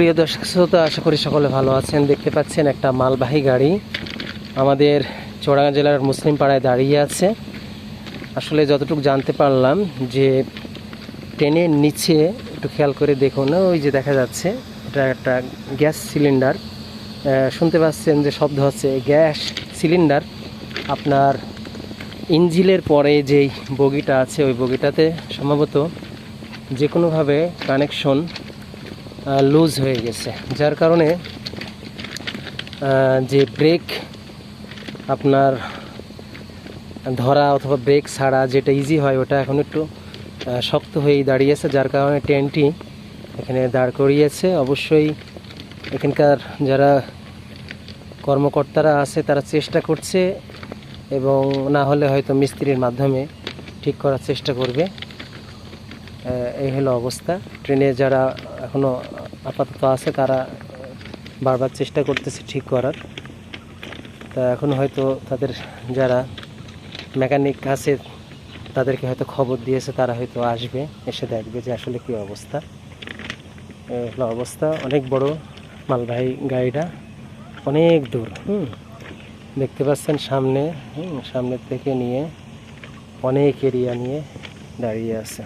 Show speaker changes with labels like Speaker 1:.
Speaker 1: প্রিয় দর্শক, শ্রোতা, আশা করি সকলে ভালো আছেন। দেখতে পাচ্ছেন একটা মালবাহী গাড়ি। আমাদের চোড়াঙ্গা জেলার মুসলিম পাড়ায় দাঁড়িয়ে আছে। আসলে যতটুকু জানতে পারলাম যে ট্রেনের নিচে, একটু খেয়াল করে দেখুন ওই যে দেখা যাচ্ছে, এটা একটা গ্যাস সিলিন্ডার। শুনতে পাচ্ছেন যে শব্দ হচ্ছে গ্যাস সিলিন্ডার। আপনার ইঞ্জিলের পরে যেই বগিটা আছে, ওই বগিটাতে সম্ভবত যে কোনোভাবে কানেকশন লুজ হয়ে গেছে। যার কারণে যে ব্রেক আপনার ধরা অথবা ব্রেক ছাড়া যেটা ইজি হয়, ওটা এখন একটু শক্ত হয়েই দাঁড়িয়েছে, যার কারণে ট্রেনটি এখানে দাঁড় করিয়েছে। অবশ্যই এখানকার যারা কর্মকর্তারা আছে, তারা চেষ্টা করছে এবং না হলে হয়তো মিস্ত্রির মাধ্যমে ঠিক করার চেষ্টা করবে। এই হলো অবস্থা। ট্রেনে যারা এখনও আপাতত আছে, তারা বারবার চেষ্টা করতেছে ঠিক করার। তা এখন হয়তো তাদের যারা মেকানিক আছে, তাদেরকে হয়তো খবর দিয়েছে, তারা হয়তো আসবে, এসে দেখবে যে আসলে কি অবস্থা। এই হলো অবস্থা। অনেক বড় মালবাহী গাড়িটা, অনেক দূর, হুম? দেখতে পাচ্ছেন সামনে, হুম সামনের থেকে নিয়ে অনেক এরিয়া নিয়ে দাঁড়িয়ে আছে।